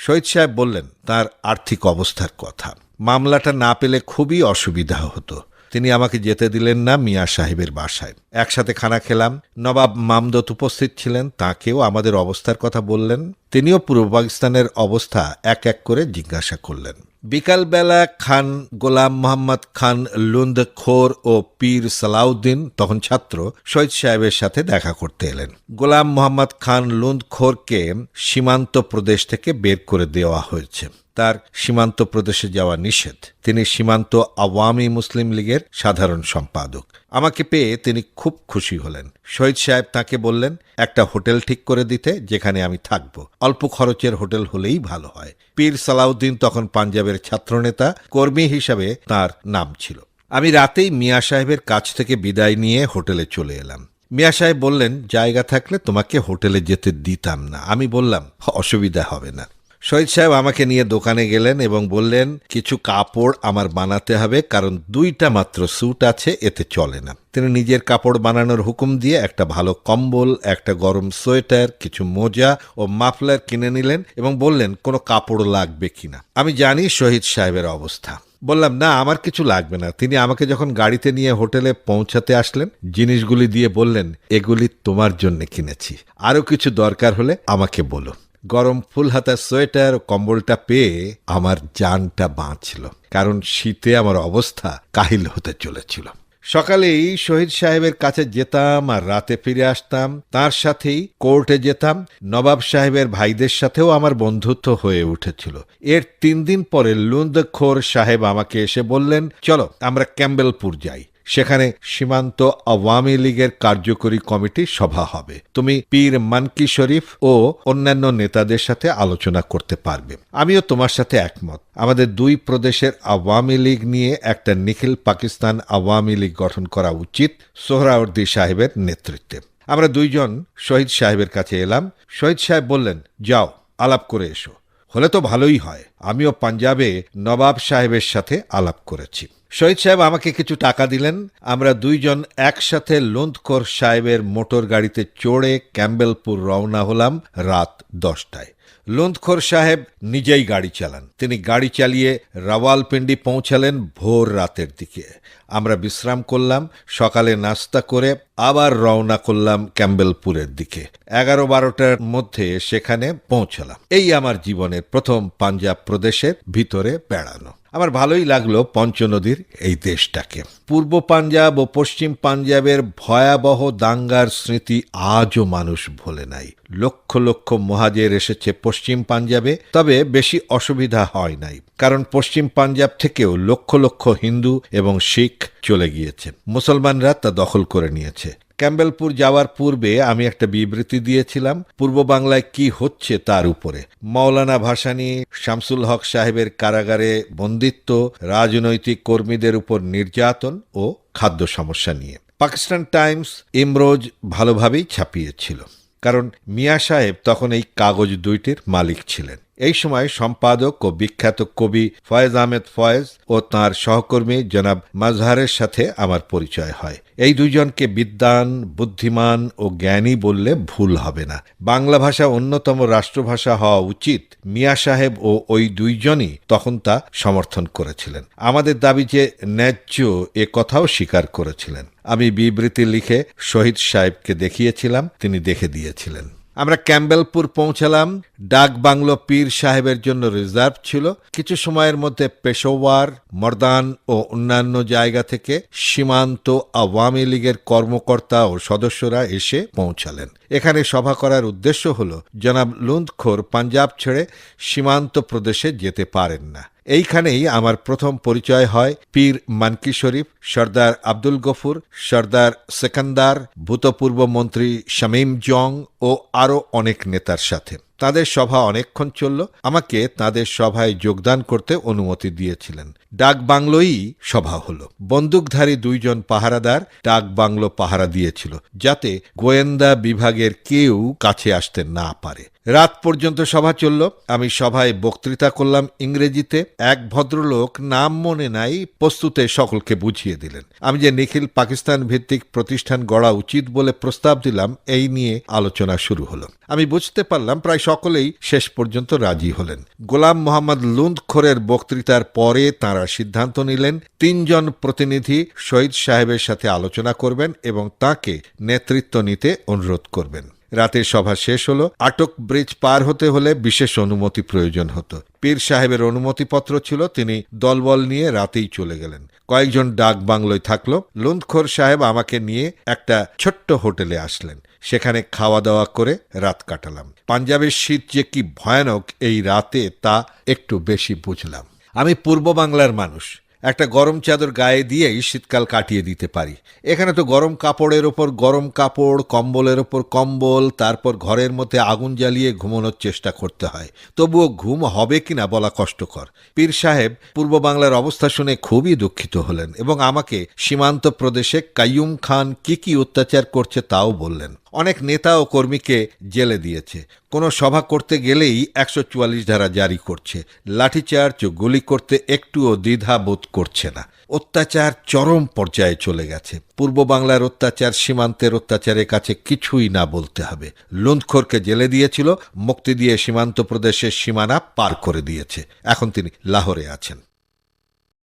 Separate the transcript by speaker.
Speaker 1: শহীদ সাহেব বললেন, তার আর্থিক অবস্থার কথা। মামলাটা না পেলে খুবই অসুবিধা হতো। তিনি আমাকে যেতে দিলেন না মিয়া সাহেবের বাসায়। একসাথে খানা খেলাম। নবাব মামদত উপস্থিত ছিলেন, তাকেও আমাদের অবস্থার কথা বললেন। তিনিও পূর্ব পাকিস্তানের অবস্থা এক এক করে জিজ্ঞাসা করলেন। বিকালবেলা খান গোলাম মোহাম্মদ খান লুন্দ খোর ও পীর সালাউদ্দিন, তখন ছাত্র, শহীদ সাহেবের সাথে দেখা করতে এলেন। গোলাম মোহাম্মদ খান লুন্দ খোরকে সীমান্ত প্রদেশ থেকে বের করে দেওয়া হয়েছে। তার সীমান্ত প্রদেশে যাওয়া নিষেধ। তিনি সীমান্ত আওয়ামী মুসলিম লীগের সাধারণ সম্পাদক। আমাকে পেয়ে তিনি খুব খুশি হলেন। শহীদ সাহেব তাকে বললেন, একটা হোটেল ঠিক করে দিতে, যেখানে আমি থাকব। অল্প খরচের হোটেল হলেই ভালো হয়। পীর সালাউদ্দিন তখন পাঞ্জাবের ছাত্রনেতা, কর্মী হিসাবে তার নাম ছিল। আমি রাতেই মিয়া সাহেবের কাছ থেকে বিদায় নিয়ে হোটেলে চলে এলাম। মিয়া সাহেব বললেন, জায়গা থাকলে তোমাকে হোটেলে যেতে দিতাম না। আমি বললাম, অসুবিধা হবে না। শহীদ সাহেব আমাকে নিয়ে দোকানে গেলেন এবং বললেন, কিছু কাপড় আমার বানাতে হবে, কারণ দুইটা মাত্র স্যুট আছে, এতে চলে না। তিনি নিজের কাপড় বানানোর হুকুম দিয়ে একটা ভালো কম্বল, একটা গরম সোয়েটার, কিছু মোজা ও মাফলার কিনে নিলেন এবং বললেন, কোনো কাপড় লাগবে কিনা আমি জানি শহীদ সাহেবের অবস্থা। বললাম, না, আমার কিছু লাগবে না। তিনি আমাকে যখন গাড়িতে নিয়ে হোটেলে পৌঁছাতে আসলেন, জিনিসগুলি দিয়ে বললেন, এগুলি তোমার জন্য কিনেছি। আরও কিছু দরকার হলে আমাকে বলো। গরম ফুল হাতা সোয়েটার ও কম্বলটা পেয়ে আমার জানটা বাঁচল, কারণ শীতে আমার অবস্থা কাহিল হতে চলেছিল। সকালেই শহীদ সাহেবের কাছে যেতাম আর রাতে ফিরে আসতাম। তার সাথেই কোর্টে যেতাম। নবাব সাহেবের ভাইদের সাথেও আমার বন্ধুত্ব হয়ে উঠেছিল। এর তিন দিন পরে লুন্দখোর সাহেব আমাকে এসে বললেন, চলো, আমরা ক্যাম্বেলপুর যাই। সেখানে সীমান্ত আওয়ামী লীগের কার্যকরী কমিটি সভা হবে। তুমি পীর মানকি শরীফ ও অন্যান্য নেতাদের সাথে আলোচনা করতে পারবে। আমিও তোমার সাথে একমত। আমাদের দুই প্রদেশের আওয়ামী লীগ নিয়ে একটা নিখিল পাকিস্তান আওয়ামী লীগ গঠন করা উচিত সোহরাওয়ার্দী সাহেবের নেতৃত্বে। আমরা দুইজন শহীদ সাহেবের কাছে এলাম। শহীদ সাহেব বললেন, যাও, আলাপ করে এসো। হলে তো ভালোই হয়। আমিও পাঞ্জাবে নবাব সাহেবের সাথে আলাপ করেছি। শহীদ সাহেব আমাকে কিছু টাকা দিলেন। আমরা দুইজন একসাথে লোন্দকর সাহেবের মোটর গাড়িতে চড়ে ক্যাম্বেলপুর রওনা হলাম রাত দশটায়। লোন্দখোর সাহেব নিজেই গাড়ি চালান। তিনি গাড়ি চালিয়ে রাওয়ালপিন্ডি পৌঁছালেন ভোর রাতের দিকে। আমরা বিশ্রাম করলাম। সকালে নাস্তা করে আবার রওনা করলাম ক্যাম্বেলপুরের দিকে। এগারো বারোটার মধ্যে সেখানে পৌঁছলাম। এই আমার জীবনের প্রথম পাঞ্জাব প্রদেশের ভিতরে বেড়ানো। আমার ভালোই লাগল পঞ্চনদীর এই দেশটাকে। পূর্ব পাঞ্জাব ও পশ্চিম পাঞ্জাবের ভয়াবহ দাঙ্গার স্মৃতি আজও মানুষ ভোলে নাই। লক্ষ লক্ষ মহাজের এসেছে পশ্চিম পাঞ্জাবে, তবে বেশি অসুবিধা হয় নাই। কারণ পশ্চিম পাঞ্জাব থেকেও লক্ষ লক্ষ হিন্দু এবং শিখ চলে গিয়েছে। মুসলমানরা তা দখল করে নিয়েছে। ক্যাম্বেলপুর যাওয়ার পূর্বে আমি একটা বিবৃতি দিয়েছিলাম, পূর্ব বাংলায় কি হচ্ছে তার উপরে। মৌলানা ভাসানী, শামসুল হক সাহেবের কারাগারে বন্দিত্ব, রাজনৈতিক কর্মীদের উপর নির্যাতন ও খাদ্য সমস্যা নিয়ে। পাকিস্তান টাইমস ইমরোজ ভালোভাবেই ছাপিয়েছিল, কারণ মিয়া সাহেব তখন এই কাগজ দুইটির মালিক ছিলেন। এই সময় সম্পাদক ও বিখ্যাত কবি ফয়েজ আহমেদ ফয়েজ ও তার সহকর্মী জনাব মাজহারের সাথে আমার পরিচয় হয়। এই দুইজনকে বিদ্বান, বুদ্ধিমান ও জ্ঞানী বললে ভুল হবে না। বাংলা ভাষা অন্যতম রাষ্ট্রভাষা হওয়া উচিত। মিয়া সাহেব ও ওই দুইজনই তখন তা সমর্থন করেছিলেন। আমাদের দাবি যে ন্যায্য এ কথাও স্বীকার করেছিলেন। আমি বিবৃতি লিখে শহীদ সাহেবকে দেখিয়েছিলাম, তিনি দেখে দিয়েছিলেন। আমরা ক্যাম্বেলপুর পৌঁছালাম। ডাক বাংলো পীর সাহেবের জন্য রিজার্ভ ছিল। কিছু সময়ের মধ্যে পেশোয়ার মর্দান ও অন্যান্য জায়গা থেকে সীমান্ত আওয়ামী লীগের কর্মকর্তা ও সদস্যরা এসে পৌঁছালেন। এখানে সভা করার উদ্দেশ্য হল, জনাব লুন্দখোর পাঞ্জাব ছেড়ে সীমান্ত প্রদেশে যেতে পারেন না। এইখানেই আমার প্রথম পরিচয় হয় পীর মানকি শরীফ, সর্দার আব্দুল গফুর, সর্দার সেকান্দার, ভূতপূর্ব মন্ত্রী শামীম জং ও আরও অনেক নেতার সাথে। তাদের সভা অনেকক্ষণ চলল। আমাকে তাদের সভায় যোগদান করতে অনুমতি দিয়েছিলেন। ডাক বাংলোই সভা হলো। বন্দুকধারী দুইজন পাহারাদার ডাক বাংলো পাহারা দিয়েছিল, যাতে গোয়েন্দা বিভাগের কেউ কাছে আসতে না পারে। রাত পর্যন্ত সভা চলল। আমি সভায় বক্তৃতা করলাম ইংরেজিতে। এক ভদ্রলোক নাম মনে নাই, প্রস্তুতে সকলকে বুঝিয়ে দিলেন। আমি যে নিখিল পাকিস্তান ভিত্তিক প্রতিষ্ঠান গড়া উচিত বলে প্রস্তাব দিলাম, এই নিয়ে আলোচনা শুরু হলো। আমি বুঝতে পারলাম প্রায় সকলেই শেষ পর্যন্ত রাজি হলেন। গোলাম মোহাম্মদ লুন্দখোরের বক্তৃতার পরে তাঁরা সিদ্ধান্ত নিলেন, তিনজন প্রতিনিধি শহীদ সাহেবের সাথে আলোচনা করবেন এবং তাকে নেতৃত্ব নিতে অনুরোধ করবেন। রাতের সভা শেষ হলো, আটক ব্রিজ পার হতে হলে বিশেষ অনুমতি প্রয়োজন হতো। পীর সাহেবের অনুমতিপত্র ছিল, তিনি দলবল নিয়ে রাতেই চলে গেলেন। কয়েকজন ডাক বাংলোয় থাকল লুন্দখোর সাহেব আমাকে নিয়ে একটা ছোট্ট হোটেলে আসলেন। সেখানে খাওয়া দাওয়া করে রাত কাটালাম। পাঞ্জাবের শীত যে কি ভয়ানক এই রাতে তা একটু বেশি বুঝলাম। আমি পূর্ব বাংলার মানুষ। একটা গরম চাদর গায়ে দিয়েই শীতকাল কাটিয়ে দিতে পারি। এখানে তো গরম কাপড়ের ওপর গরম কাপড়, কম্বলের ওপর কম্বল, তারপর ঘরের মধ্যে আগুন জ্বালিয়ে ঘুমানোর চেষ্টা করতে হয়। তবুও ঘুম হবে কিনা বলা কষ্টকর। পীর সাহেব পূর্ব বাংলার অবস্থা শুনে খুবই দুঃখিত হলেন এবং আমাকে সীমান্ত প্রদেশে কাইয়ুম খান কি কি অত্যাচার করছে তাও বললেন। অনেক নেতা ও কর্মীকে জেলে দিয়েছে। কোনো সভা করতে গেলেই একশো চুয়াল্লিশ ধারা জারি করছে। লাঠিচার্জ গুলি করতে একটুও দ্বিধা বোধ করছে না। অত্যাচার চরম পর্যায়ে চলে গেছে। পূর্ব বাংলার অত্যাচার, সীমান্তের অত্যাচারের কাছে কিছুই না বলতে হবে। লুন্ধখোরকে জেলে দিয়েছিল, মুক্তি দিয়ে সীমান্ত প্রদেশের সীমানা পার করে দিয়েছে। এখন তিনি লাহোরে আছেন।